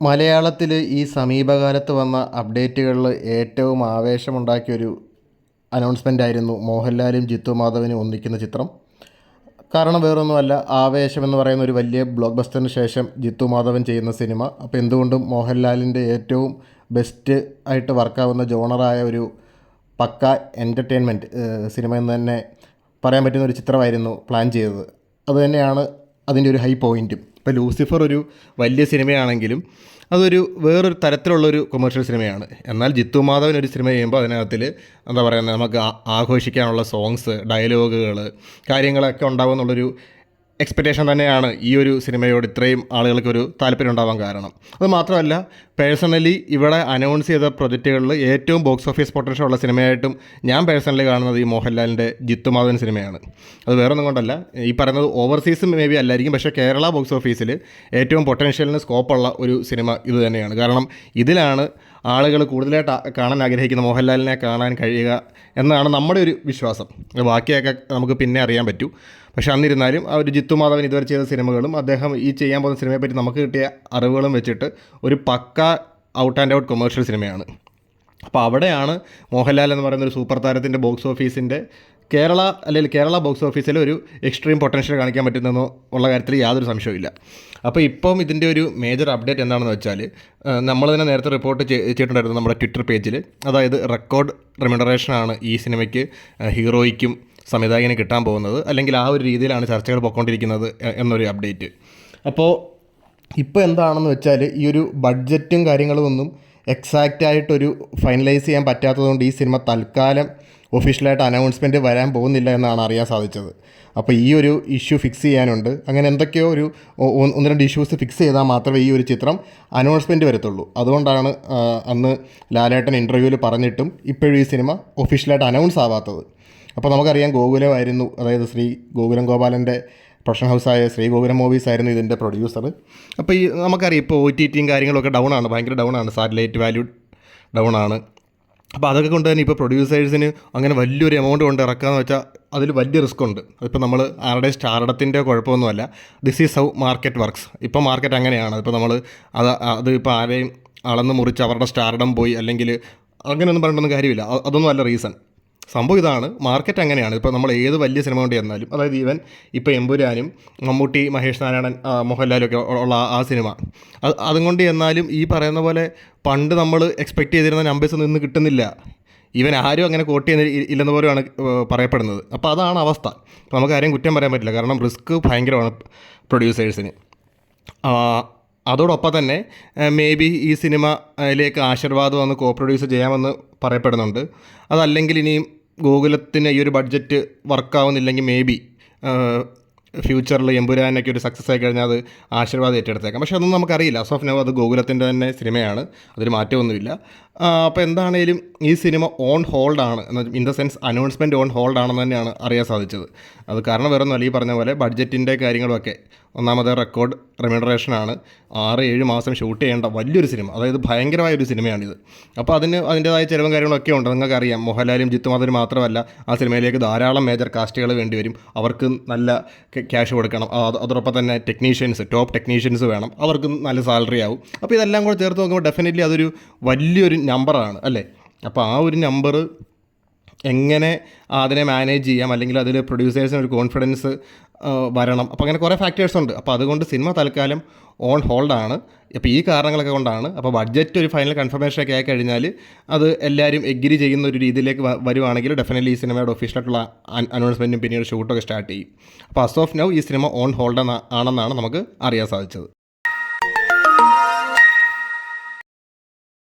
മലയാളത്തിൽ ഈ സമീപകാലത്ത് വന്ന അപ്ഡേറ്റുകളിൽ ഏറ്റവും ആവേശമുണ്ടാക്കിയൊരു അനൗൺസ്മെന്റ് ആയിരുന്നു മോഹൻലാലും ജിത്തു മാധവനും ഒന്നിക്കുന്ന ചിത്രം. കാരണം വേറൊന്നുമല്ല ആവേശം എന്ന് പറയുന്ന ഒരു വലിയ ബ്ലോക്ക് ബസ്റ്ററിന് ശേഷം ജിത്തു മാധവൻ ചെയ്യുന്ന സിനിമ. അപ്പോൾ എന്തുകൊണ്ടും മോഹൻലാലിന്റെ ഏറ്റവും ബെസ്റ്റ് ആയിട്ട് വർക്കാവുന്ന ജോണറായ ഒരു പക്ക എന്റർടൈൻമെന്റ് സിനിമ എന്ന് തന്നെ പറയാൻ പറ്റുന്ന ഒരു ചിത്രമായിരുന്നു പ്ലാൻ ചെയ്തത്. അതുതന്നെയാണ് അതിന്റെ ഒരു ഹൈ പോയിന്റും ഇപ്പോൾ ലൂസിഫർ ഒരു വലിയ സിനിമയാണെങ്കിലും അതൊരു വേറൊരു തരത്തിലുള്ളൊരു കൊമേഴ്ഷ്യൽ സിനിമയാണ്. എന്നാൽ ജിത്തു മാധവൻ ഒരു സിനിമ ചെയ്യുമ്പോൾ അതിനകത്തിൽ എന്താ പറയുക നമുക്ക് ആഘോഷിക്കാനുള്ള സോങ്സ് ഡയലോഗുകൾ കാര്യങ്ങളൊക്കെ ഉണ്ടാവും എന്നുള്ളൊരു എക്സ്പെക്റ്റേഷൻ തന്നെയാണ് ഈ ഒരു സിനിമയോട് ഇത്രയും ആളുകൾക്കൊരു താല്പര്യം ഉണ്ടാവാൻ കാരണം. അത് മാത്രമല്ല പേഴ്സണലി ഇവിടെ അനൗൺസ് ചെയ്ത പ്രൊജക്റ്റുകളിൽ ഏറ്റവും ബോക്സ് ഓഫീസ് പൊട്ടൻഷ്യൽ ഉള്ള സിനിമയായിട്ടും ഞാൻ പേഴ്സണലി കാണുന്നത് ഈ മോഹൻലാലിന്റെ ജിത്തുമാധവൻ സിനിമയാണ്. അത് വേറെ ഒന്നും കൊണ്ടല്ല ഈ പറയുന്നത് ഓവർസീസ് മേ ബി അല്ലായിരിക്കും പക്ഷേ കേരള ബോക്സ് ഓഫീസിൽ ഏറ്റവും പൊട്ടൻഷ്യലിന് സ്കോപ്പുള്ള ഒരു സിനിമ ഇത് തന്നെയാണ്. കാരണം ഇതിലാണ് ആളുകൾ കൂടുതലായിട്ട് കാണാൻ ആഗ്രഹിക്കുന്ന മോഹൻലാലിനെ കാണാൻ കഴിയുക എന്നാണ് നമ്മുടെ ഒരു വിശ്വാസം. ബാക്കിയൊക്കെ നമുക്ക് പിന്നെ അറിയാൻ പറ്റൂ. പക്ഷെ അന്നിരുന്നാലും ആ ഒരു ജിത്തു മാധവൻ ഇതുവരെ ചെയ്ത സിനിമകളും അദ്ദേഹം ഈ ചെയ്യാൻ പോകുന്ന സിനിമയെപ്പറ്റി നമുക്ക് കിട്ടിയ അറിവുകളും വെച്ചിട്ട് ഒരു പക്ക ഔട്ട് ആൻഡ് ഔട്ട് കൊമേഴ്ഷ്യൽ സിനിമയാണ്. അപ്പോൾ അവിടെയാണ് മോഹൻലാൽ എന്ന് പറയുന്ന ഒരു സൂപ്പർ താരത്തിന്റെ ബോക്സ് ഓഫീസിന്റെ കേരള അല്ലെങ്കിൽ കേരള ബോക്സ് ഓഫീസിൽ ഒരു എക്സ്ട്രീം പൊട്ടൻഷ്യൽ കാണിക്കാൻ പറ്റുന്നെന്നോ ഉള്ള കാര്യത്തിൽ യാതൊരു സംശയവുമില്ല അപ്പോൾ ഇപ്പം ഇതിന്റെ ഒരു മേജർ അപ്ഡേറ്റ് എന്താണെന്ന് വെച്ചാൽ നമ്മൾ തന്നെ നേരത്തെ റിപ്പോർട്ട് ചെയ്തിട്ടുണ്ടായിരുന്നു നമ്മുടെ ട്വിറ്റർ പേജിൽ അതായത് റെക്കോർഡ് റെമ്യൂണറേഷനാണ് ഈ സിനിമയ്ക്ക് ഹീറോയ്ക്കും സംവിധായകന് കിട്ടാൻ പോകുന്നത്. അല്ലെങ്കിൽ ആ ഒരു രീതിയിലാണ് ചർച്ചകൾ പോയിക്കൊണ്ടിരിക്കുന്നത് എന്നൊരു അപ്ഡേറ്റ് അപ്പോൾ ഇപ്പോൾ എന്താണെന്ന് വെച്ചാൽ ഈ ഒരു ബഡ്ജറ്റും കാര്യങ്ങളും ഒന്നും എക്സാക്റ്റ് ആയിട്ടൊരു ഫൈനലൈസ് ചെയ്യാൻ പറ്റാത്തതുകൊണ്ട് ഈ സിനിമ തൽക്കാലം ഒഫീഷ്യലായിട്ട് അനൗൺസ്മെന്റ് വരാൻ പോകുന്നില്ല എന്നാണ് അറിയാൻ സാധിച്ചത്. അപ്പോൾ ഈ ഒരു ഇഷ്യൂ ഫിക്സ് ചെയ്യാനുണ്ട്. അങ്ങനെ എന്തൊക്കെയോ ഒരു ഒന്ന് രണ്ട് ഇഷ്യൂസ് ഫിക്സ് ചെയ്താൽ മാത്രമേ ഈ ഒരു ചിത്രം അനൗൺസ്മെന്റ് വരത്തുള്ളൂ. അതുകൊണ്ടാണ് അന്ന് ലാലേട്ടൻ ഇന്റർവ്യൂവിൽ പറഞ്ഞിട്ടും ഇപ്പോഴും ഈ സിനിമ ഒഫീഷ്യലായിട്ട് അനൗൺസ് ആവാത്തത്. അപ്പോൾ നമുക്കറിയാം ഗോകുലമായിരുന്നു അതായത് ശ്രീ ഗോകുലം ഗോപാലന്റെ പ്രൊഡക്ഷൻ ഹൗസായ ശ്രീ ഗോകുലം മൂവീസ് ആയിരുന്നു ഇതിന്റെ പ്രൊഡ്യൂസർ അപ്പോൾ ഈ നമുക്കറിയാം ഇപ്പോൾ ഒ ടി ടിയും കാര്യങ്ങളൊക്കെ ഡൗൺ ആണ് ഭയങ്കര ഡൗൺ ആണ്. സാറ്റലൈറ്റ് വാല്യൂ ഡൗൺ ആണ്. അപ്പോൾ അതൊക്കെ കൊണ്ട് തന്നെ ഇപ്പോൾ പ്രൊഡ്യൂസേഴ്സിന് അങ്ങനെ വലിയൊരു എമൗണ്ട് കൊണ്ട് ഇറക്കാന്ന് വെച്ചാൽ അതിൽ വലിയ റിസ്ക് ഉണ്ട്. ഇപ്പോൾ നമ്മൾ ആരുടെ സ്റ്റാർഡത്തിന്റെ കുഴപ്പമൊന്നുമല്ല. This is how market works ഇപ്പോൾ മാർക്കറ്റ് അങ്ങനെയാണ്. ഇപ്പോൾ നമ്മൾ അത് അത് ഇപ്പോൾ ആരെയും അളന്ന് മുറിച്ച് അവരുടെ സ്റ്റാർഡം പോയി അല്ലെങ്കിൽ അങ്ങനെയൊന്നും പറഞ്ഞിട്ടൊന്നും കാര്യമില്ല. അതൊന്നും അല്ല റീസൺ സംഭവം ഇതാണ്. മാർക്കറ്റ് അങ്ങനെയാണ്. ഇപ്പോൾ നമ്മൾ ഏത് വലിയ സിനിമ കൊണ്ട് ചെന്നാലും അതായത് ഈവൻ ഇപ്പോൾ എമ്പുരാനും മമ്മൂട്ടി മഹേഷ് നാരായണൻ മോഹൻലാലും ഒക്കെ ഉള്ള ആ- സിനിമ അത് അതും കൊണ്ട് ചെന്നാലും ഈ പറയുന്ന പോലെ പണ്ട് നമ്മൾ എക്സ്പെക്ട് ചെയ്തിരുന്ന നമ്പേഴ്സ് ഒന്നും ഇന്ന് കിട്ടുന്നില്ല. ഈവൻ ആരും അങ്ങനെ കോട്ട് ചെയ്യുന്ന ഇല്ലെന്ന് പോലെയാണ് പറയപ്പെടുന്നത്. അപ്പോൾ അതാണ് അവസ്ഥ. നമുക്ക് ആരെയും കുറ്റം പറയാൻ പറ്റില്ല. കാരണം റിസ്ക് ഭയങ്കരമാണ് പ്രൊഡ്യൂസേഴ്സിന് അതോടൊപ്പം തന്നെ മേ ബി ഈ സിനിമയിലേക്ക് ആശീർവാദം വന്ന് കോ പ്രൊഡ്യൂസ് ചെയ്യാമെന്ന് പറയപ്പെടുന്നുണ്ട്. അതല്ലെങ്കിൽ ഇനിയും ഗോകുലത്തിന് ഈ ഒരു ബഡ്ജറ്റ് വർക്കാവുന്നില്ലെങ്കിൽ മേ ബി ഫ്യൂച്ചറിൽ എമ്പുരാനൊക്കെ ഒരു സക്സസ് ആയി കഴിഞ്ഞാൽ അത് ആശീർവാദം ഏറ്റെടുത്തേക്കാം. പക്ഷേ അതൊന്നും നമുക്കറിയില്ല. സോഫ് നോ അത് ഗോകുലത്തിന്റെ തന്നെ സിനിമയാണ്. അതൊരു മാറ്റമൊന്നുമില്ല. അപ്പോൾ എന്താണേലും ഈ cinema on ഹോൾഡാണ് in the sense announcement on ഹോൾഡാണെന്ന് തന്നെയാണ് അറിയാൻ സാധിച്ചത്. അത് കാരണം വേറെ ഒന്നുമല്ല ഈ പറഞ്ഞ പോലെ ബഡ്ജറ്റിന്റെ കാര്യങ്ങളുമൊക്കെ ഒന്നാമത് റെക്കോർഡ് റെമ്യൂണറേഷനാണ്. ആറ് ഏഴ് മാസം ഷൂട്ട് ചെയ്യേണ്ട വലിയൊരു സിനിമ. അതായത് ഭയങ്കരമായ ഒരു സിനിമയാണിത്. അപ്പോൾ അതിന് അതിന്റേതായ ചിലവും കാര്യങ്ങളൊക്കെ ഉണ്ട്. നിങ്ങൾക്ക് അറിയാം മോഹൻലാലും ജിത്തുമാധവനും മാത്രമല്ല ആ സിനിമയിലേക്ക് ധാരാളം മേജർ കാസ്റ്റുകൾ വേണ്ടിവരും അവർക്ക് നല്ല ക്യാഷ് കൊടുക്കണം. അതോടൊപ്പം തന്നെ ടെക്നീഷ്യൻസ് ടോപ്പ് ടെക്നീഷ്യൻസ് വേണം. അവർക്ക് നല്ല സാലറി ആവും. അപ്പോൾ ഇതെല്ലാം കൂടെ ചേർത്ത് നോക്കുമ്പോൾ ഡെഫിനറ്റ്ലി അതൊരു വലിയൊരു നമ്പറാണ് അല്ലേ? അപ്പോൾ ആ ഒരു നമ്പർ എങ്ങനെ അതിനെ മാനേജ് ചെയ്യാം അല്ലെങ്കിൽ അതിൽ പ്രൊഡ്യൂസേഴ്സിന് ഒരു കോൺഫിഡൻസ് വരണം. അപ്പോൾ അങ്ങനെ കുറേ ഫാക്ടേഴ്സ് ഉണ്ട്. അപ്പോൾ അതുകൊണ്ട് സിനിമ തൽക്കാലം ഓൺ ഹോൾഡാണ് അപ്പോൾ ഈ കാരണങ്ങളൊക്കെ കൊണ്ടാണ്. അപ്പോൾ ബഡ്ജറ്റ് ഒരു ഫൈനൽ കൺഫർമേഷൻ ഒക്കെ ആയി കഴിഞ്ഞാൽ അത് എല്ലാവരും എഗ്രി ചെയ്യുന്ന ഒരു രീതിയിലേക്ക് വരുവാണെങ്കിൽ ഡെഫിനറ്റ്ലി ഈ സിനിമയുടെ ഒഫീഷ്യലായിട്ടുള്ള അനൗൺസ്മെന്റും പിന്നീട് ഷൂട്ടൊക്കെ സ്റ്റാർട്ട് ചെയ്യും. അപ്പോൾ അസ് ഓഫ് നൗ ഈ സിനിമ ഓൺ ഹോൾഡ് ആണെന്നാണ് നമുക്ക് അറിയാൻ സാധിച്ചത്.